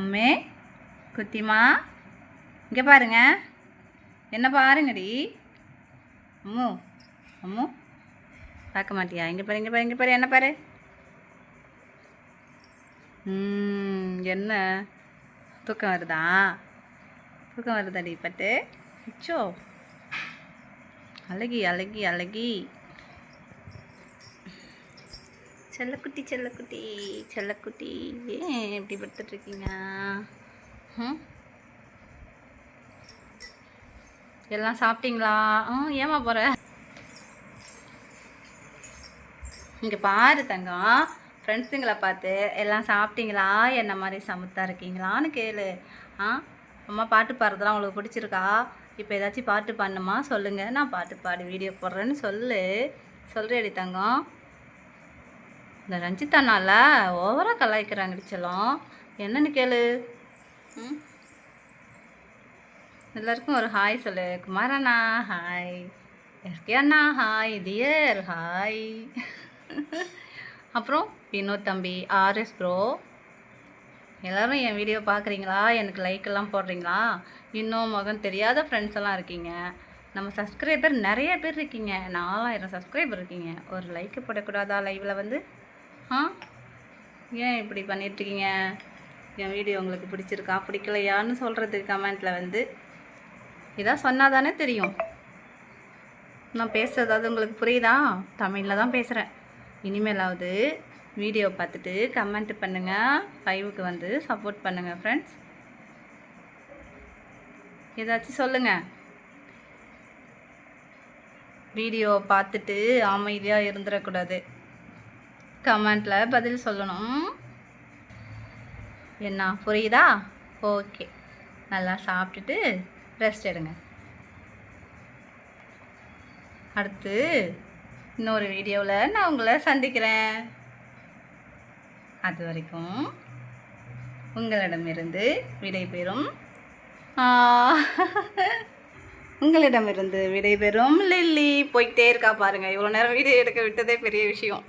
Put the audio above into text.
அம்மே குத்திமா. இங்கே பாருங்க. என்ன பாருங்கடி? அம்மு அம்மு. பார்க்க மாட்டியா? இங்கே பாரு இங்கே பாரு இங்கே பாரு என்ன பாரு? என்ன? தூக்கம் வருதா? தூக்கம் வருதாடி பட்டு? அச்சோ. அழகி அழகி அழகி. செல்லக்குட்டி செல்லக்குட்டி செல்லக்குட்டி. ஏன் இப்படி படுத்துட்ருக்கீங்க? ம் எல்லாம் சாப்பிட்டீங்களா? ம் ஏமா போகிற இங்கே பாரு தங்கம் ஃப்ரெண்ட்ஸுங்களை பார்த்து எல்லாம் சாப்பிட்டீங்களா? என்ன மாதிரி சமத்தா இருக்கீங்களான்னு கேளு. ஆ அம்மா பாட்டு பாடுறதுலாம் உங்களுக்கு பிடிச்சிருக்கா? இப்போ ஏதாச்சும் பாட்டு பாடணுமா? சொல்லுங்கள் நான் பாட்டு பாடி வீடியோ போடுறேன்னு சொல்லு. சொல்கிறேடி தங்கம்? இந்த ரஞ்சிதானால ஓவராக கலாய்க்கிறாங்க செல்லம். என்னன்னு கேளு. ம்? எல்லாருக்கும் ஒரு ஹாய் சொல்லு. குமாரண்ணா ஹாய். எஸ்கே அண்ணா ஹாய். Dear hi. அப்புறம் வினோத் தம்பி ஆர்எஸ் ப்ரோ. எல்லாரும் என் வீடியோ பார்க்குறீங்களா எனக்கு லைக் எல்லாம் போடுறீங்களா? இன்னும் முகம் தெரியாத ஃப்ரெண்ட்ஸ் எல்லாம் இருக்கீங்க. நம்ம சப்ஸ்கிரைபர் நிறைய பேர் இருக்கீங்க. நாலாயிரம் சப்ஸ்கிரைபர் இருக்கீங்க. ஒரு லைக்கு போடக்கூடாதா? லைவில் வந்து ஆ? ஏன் இப்படி பண்ணிட்டுருக்கீங்க? என் வீடியோ உங்களுக்கு பிடிச்சிருக்கா? பிடிக்கலையான்னு சொல்கிறது கமெண்ட்டில் வந்து இதான் சொன்னால் தானே தெரியும். நான் பேசுகிறதாவது உங்களுக்கு புரியுதா? தமிழில் தான் பேசுகிறேன் இனிமேலாவது வீடியோ பார்த்துட்டு கமெண்ட் பண்ணுங்கள் ஃபைவுக்கு வந்து சப்போர்ட் பண்ணுங்கள் ஃப்ரெண்ட்ஸ் ஏதாச்சும் சொல்லுங்கள் வீடியோ பார்த்துட்டு அமைதியாக இருந்துடக்கூடாது கமெண்ட்டில் பதில் சொல்லணும். என்ன புரியுதா? ஓகே. நல்லா சாப்பிட்டுட்டு ரெஸ்ட் எடுங்க. அடுத்து இன்னொரு வீடியோவில் நான் உங்களை சந்திக்கிறேன். அது வரைக்கும் உங்களிடமிருந்து விடைபெறும் உங்களிடமிருந்து விடைபெறும் லில்லி. போயிட்டே இருக்கா பாருங்கள் இவ்வளோ நேரம் வீடியோ எடுக்க விட்டதே பெரிய விஷயம்.